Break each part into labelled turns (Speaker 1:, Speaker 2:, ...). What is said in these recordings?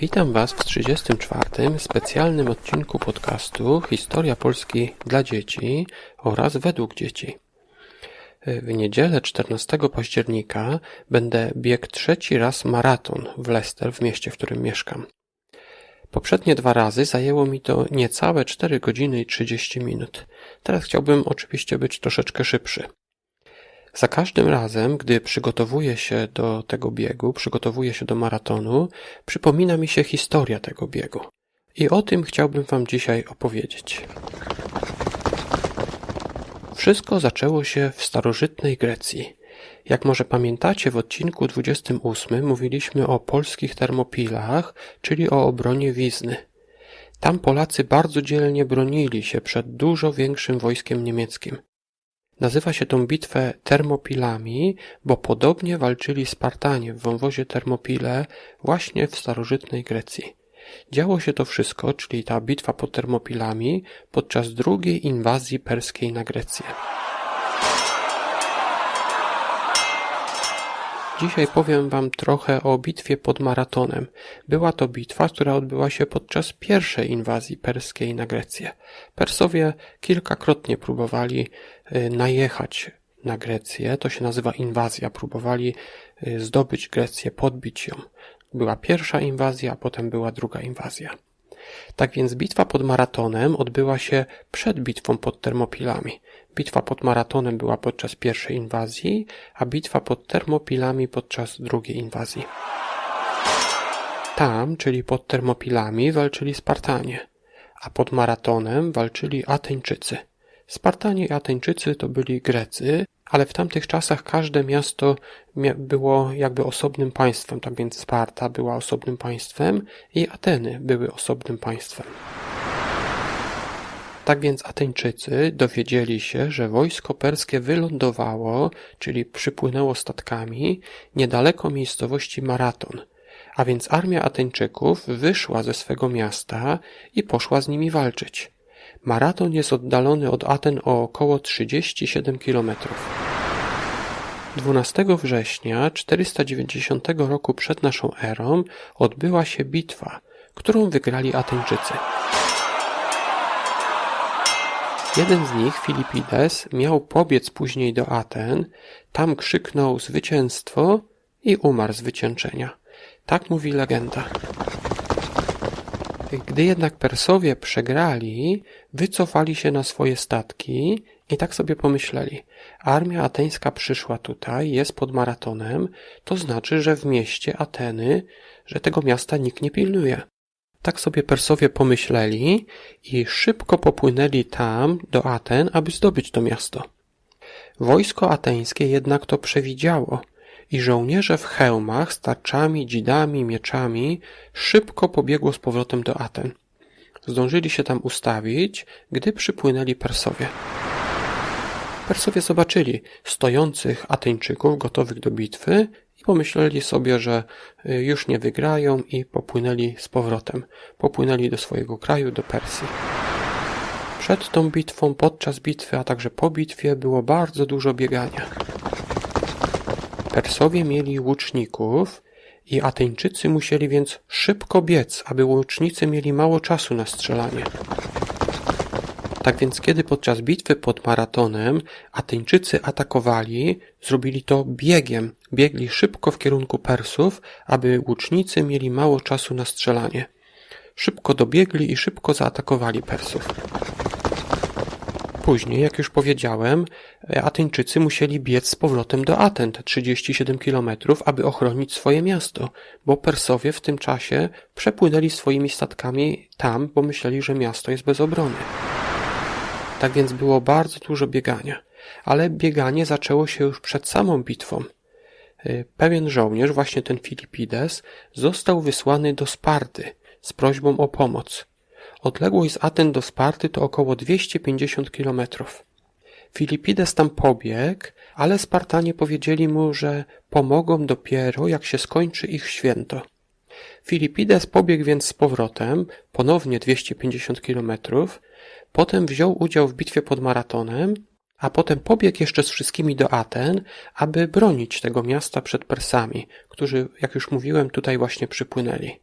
Speaker 1: Witam Was w 34. specjalnym odcinku podcastu Historia Polski dla dzieci oraz według dzieci. W niedzielę 14 października będę biegł trzeci raz maraton w Leicester, w mieście, w którym mieszkam. Poprzednie dwa razy zajęło mi to niecałe 4 godziny i 30 minut. Teraz chciałbym oczywiście być troszeczkę szybszy. Za każdym razem, gdy przygotowuję się do tego biegu, przygotowuję się do maratonu, przypomina mi się historia tego biegu. I o tym chciałbym Wam dzisiaj opowiedzieć. Wszystko zaczęło się w starożytnej Grecji. Jak może pamiętacie, w odcinku 28 mówiliśmy o polskich termopilach, czyli o obronie Wizny. Tam Polacy bardzo dzielnie bronili się przed dużo większym wojskiem niemieckim. Nazywa się tą bitwę Termopilami, bo podobnie walczyli Spartanie w wąwozie Termopile właśnie w starożytnej Grecji. Działo się to wszystko, czyli ta bitwa pod Termopilami, podczas drugiej inwazji perskiej na Grecję. Dzisiaj powiem Wam trochę o bitwie pod Maratonem. Była to bitwa, która odbyła się podczas pierwszej inwazji perskiej na Grecję. Persowie kilkakrotnie próbowali y, najechać na Grecję, to się nazywa inwazja, próbowali y, zdobyć Grecję, podbić ją. Była pierwsza inwazja, a potem była druga inwazja. Tak więc bitwa pod Maratonem odbyła się przed bitwą pod Termopilami. Bitwa pod Maratonem była podczas pierwszej inwazji, a bitwa pod Termopilami podczas drugiej inwazji. Tam, czyli pod Termopilami, walczyli Spartanie, a pod Maratonem walczyli Ateńczycy. Spartanie i Ateńczycy to byli Grecy, ale w tamtych czasach każde miasto było jakby osobnym państwem, tak więc Sparta była osobnym państwem i Ateny były osobnym państwem. Tak więc Ateńczycy dowiedzieli się, że wojsko perskie wylądowało, czyli przypłynęło statkami, niedaleko miejscowości Maraton, a więc armia Ateńczyków wyszła ze swego miasta i poszła z nimi walczyć. Maraton jest oddalony od Aten o około 37 kilometrów. 12 września 490 roku przed naszą erą odbyła się bitwa, którą wygrali Ateńczycy. Jeden z nich, Filipides, miał pobiec później do Aten, tam krzyknął zwycięstwo i umarł z wycieńczenia. Tak mówi legenda. Gdy jednak Persowie przegrali, wycofali się na swoje statki i tak sobie pomyśleli. Armia ateńska przyszła tutaj, jest pod maratonem, to znaczy, że w mieście Ateny, że tego miasta nikt nie pilnuje. Tak sobie Persowie pomyśleli i szybko popłynęli tam do Aten, aby zdobyć to miasto. Wojsko ateńskie jednak to przewidziało i żołnierze w hełmach z tarczami, dzidami, mieczami szybko pobiegło z powrotem do Aten. Zdążyli się tam ustawić, gdy przypłynęli Persowie. Persowie zobaczyli stojących Ateńczyków gotowych do bitwy i pomyśleli sobie, że y, już nie wygrają i popłynęli z powrotem. Popłynęli do swojego kraju, do Persji. Przed tą bitwą, podczas bitwy, a także po bitwie było bardzo dużo biegania. Persowie mieli łuczników i Ateńczycy musieli więc szybko biec, aby łucznicy mieli mało czasu na strzelanie. Tak więc kiedy podczas bitwy pod Maratonem Ateńczycy atakowali, zrobili to biegiem, biegli szybko w kierunku Persów, aby łucznicy mieli mało czasu na strzelanie. Szybko dobiegli i szybko zaatakowali Persów. Później, jak już powiedziałem, Ateńczycy musieli biec z powrotem do Aten, te 37 kilometrów, aby ochronić swoje miasto, bo Persowie w tym czasie przepłynęli swoimi statkami tam, bo myśleli, że miasto jest bez obrony. Tak więc było bardzo dużo biegania. Ale bieganie zaczęło się już przed samą bitwą. Y, pewien żołnierz, właśnie ten Filipides, został wysłany do Sparty z prośbą o pomoc. Odległość z Aten do Sparty to około 250 kilometrów. Filipides tam pobiegł, ale Spartanie powiedzieli mu, że pomogą dopiero jak się skończy ich święto. Filipides pobiegł więc z powrotem, ponownie 250 kilometrów, Potem wziął udział w bitwie pod Maratonem, a potem pobiegł jeszcze z wszystkimi do Aten, aby bronić tego miasta przed Persami, którzy, jak już mówiłem, tutaj właśnie przypłynęli.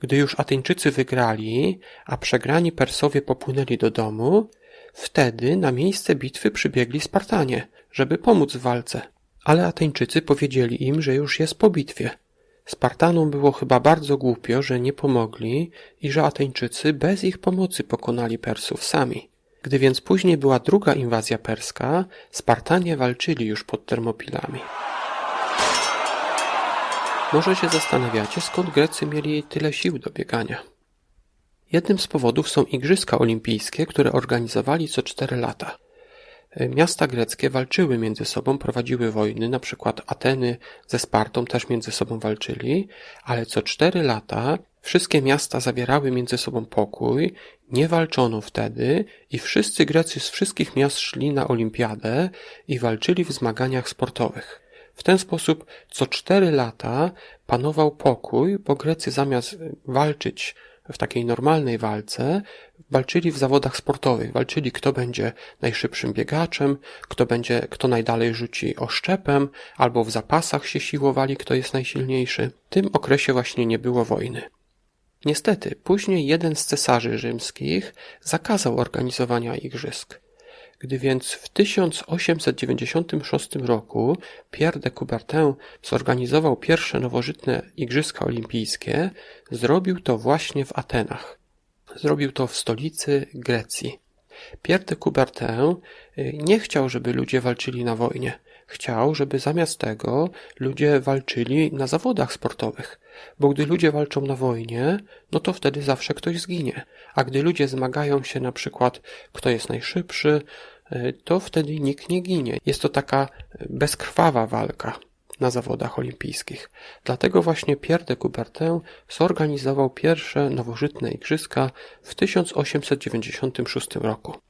Speaker 1: Gdy już Ateńczycy wygrali, a przegrani Persowie popłynęli do domu, wtedy na miejsce bitwy przybiegli Spartanie, żeby pomóc w walce. Ale Ateńczycy powiedzieli im, że już jest po bitwie. Spartanom było chyba bardzo głupio, że nie pomogli i że Ateńczycy bez ich pomocy pokonali Persów sami. Gdy więc później była druga inwazja perska, Spartanie walczyli już pod Termopilami. Może się zastanawiacie, skąd Grecy mieli tyle sił do biegania. Jednym z powodów są Igrzyska Olimpijskie, które organizowali co cztery lata. Miasta greckie walczyły między sobą, prowadziły wojny, na przykład Ateny ze Spartą też między sobą walczyli, ale co cztery lata wszystkie miasta zawierały między sobą pokój, nie walczono wtedy i wszyscy Grecy z wszystkich miast szli na olimpiadę i walczyli w zmaganiach sportowych. W ten sposób co cztery lata panował pokój, bo Grecy zamiast walczyć w takiej normalnej walce walczyli w zawodach sportowych. Walczyli, kto będzie najszybszym biegaczem, kto będzie, kto najdalej rzuci oszczepem, albo w zapasach się siłowali, kto jest najsilniejszy. W tym okresie właśnie nie było wojny. Niestety, później jeden z cesarzy rzymskich zakazał organizowania igrzysk. Gdy więc w 1896 roku Pierre de Coubertin zorganizował pierwsze nowożytne Igrzyska Olimpijskie, zrobił to właśnie w Atenach. Zrobił to w stolicy Grecji. Pierre de Coubertin y, nie chciał, żeby ludzie walczyli na wojnie. Chciał, żeby zamiast tego ludzie walczyli na zawodach sportowych, bo gdy ludzie walczą na wojnie, no to wtedy zawsze ktoś zginie. A gdy ludzie zmagają się na przykład, kto jest najszybszy, y, to wtedy nikt nie ginie. Jest to taka bezkrwawa walka na zawodach olimpijskich. Dlatego właśnie Pierre de Coubertin zorganizował pierwsze nowożytne igrzyska w 1896 roku.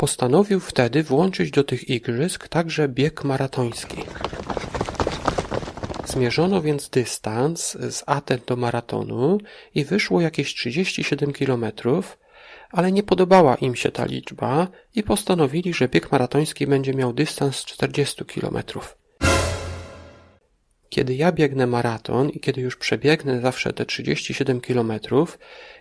Speaker 1: Postanowił wtedy włączyć do tych igrzysk także bieg maratoński. Zmierzono więc dystans z Aten do maratonu i wyszło jakieś 37 kilometrów, ale nie podobała im się ta liczba i postanowili, że bieg maratoński będzie miał dystans 40 kilometrów. Kiedy ja biegnę maraton i kiedy już przebiegnę zawsze te 37 kilometrów,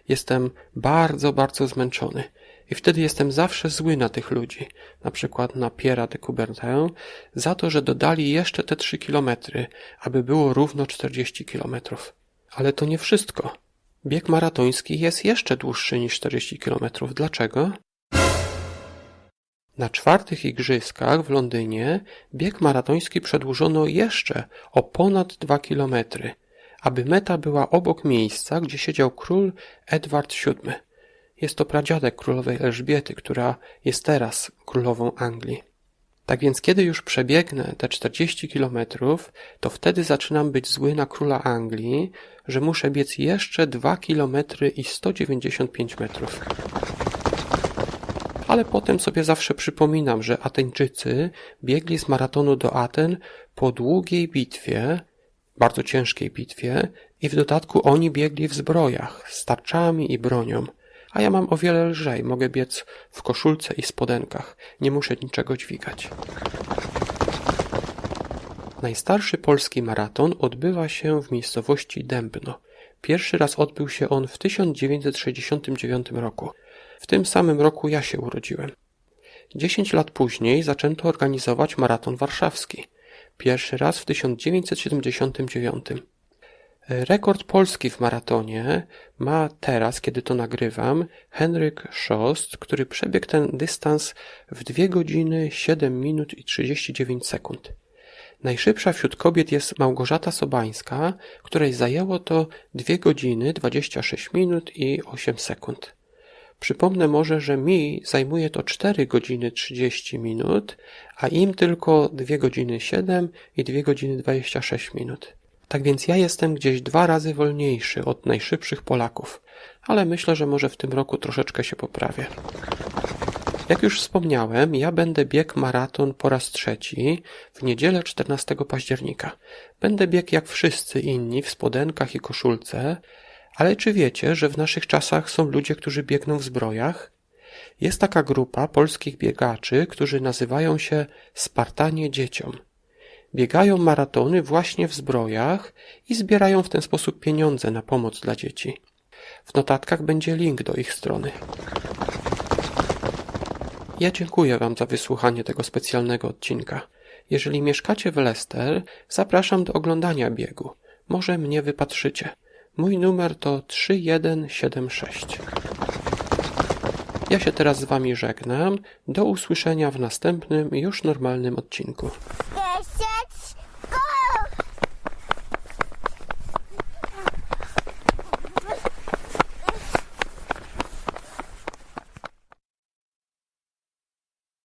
Speaker 1: jestem bardzo, bardzo zmęczony. I wtedy jestem zawsze zły na tych ludzi, na przykład na Pierre de Coubertin, za to, że dodali jeszcze te 3 kilometry, aby było równo 40 kilometrów. Ale to nie wszystko. Bieg maratoński jest jeszcze dłuższy niż 40 kilometrów. Dlaczego? Na czwartych igrzyskach w Londynie bieg maratoński przedłużono jeszcze o ponad dwa kilometry, aby meta była obok miejsca, gdzie siedział król Edward VII. Jest to pradziadek królowej Elżbiety, która jest teraz królową Anglii. Tak więc kiedy już przebiegnę te 40 kilometrów, to wtedy zaczynam być zły na króla Anglii, że muszę biec jeszcze 2 kilometry i 195 metrów ale potem sobie zawsze przypominam, że Ateńczycy biegli z maratonu do Aten po długiej bitwie, bardzo ciężkiej bitwie i w dodatku oni biegli w zbrojach, z tarczami i bronią. A ja mam o wiele lżej, mogę biec w koszulce i spodenkach, nie muszę niczego dźwigać. Najstarszy polski maraton odbywa się w miejscowości Dębno. Pierwszy raz odbył się on w 1969 roku. W tym samym roku ja się urodziłem. Dziesięć lat później zaczęto organizować maraton warszawski. Pierwszy raz w 1979. Rekord Polski w maratonie ma teraz, kiedy to nagrywam, Henryk Szost, który przebiegł ten dystans w 2 godziny 7 minut i 39 sekund. Najszybsza wśród kobiet jest Małgorzata Sobańska, której zajęło to 2 godziny 26 minut i 8 sekund. Przypomnę może, że mi zajmuje to 4 godziny 30 minut, a im tylko 2 godziny 7 i 2 godziny 26 minut. Tak więc ja jestem gdzieś dwa razy wolniejszy od najszybszych Polaków, ale myślę, że może w tym roku troszeczkę się poprawię. Jak już wspomniałem, ja będę bieg maraton po raz trzeci w niedzielę 14 października. Będę bieg jak wszyscy inni w spodenkach i koszulce, ale czy wiecie, że w naszych czasach są ludzie, którzy biegną w zbrojach? Jest taka grupa polskich biegaczy, którzy nazywają się Spartanie Dzieciom. Biegają maratony właśnie w zbrojach i zbierają w ten sposób pieniądze na pomoc dla dzieci. W notatkach będzie link do ich strony. Ja dziękuję Wam za wysłuchanie tego specjalnego odcinka. Jeżeli mieszkacie w Leicester, zapraszam do oglądania biegu. Może mnie wypatrzycie. Mój numer to 3176. Ja się teraz z Wami żegnam. Do usłyszenia w następnym, już normalnym odcinku.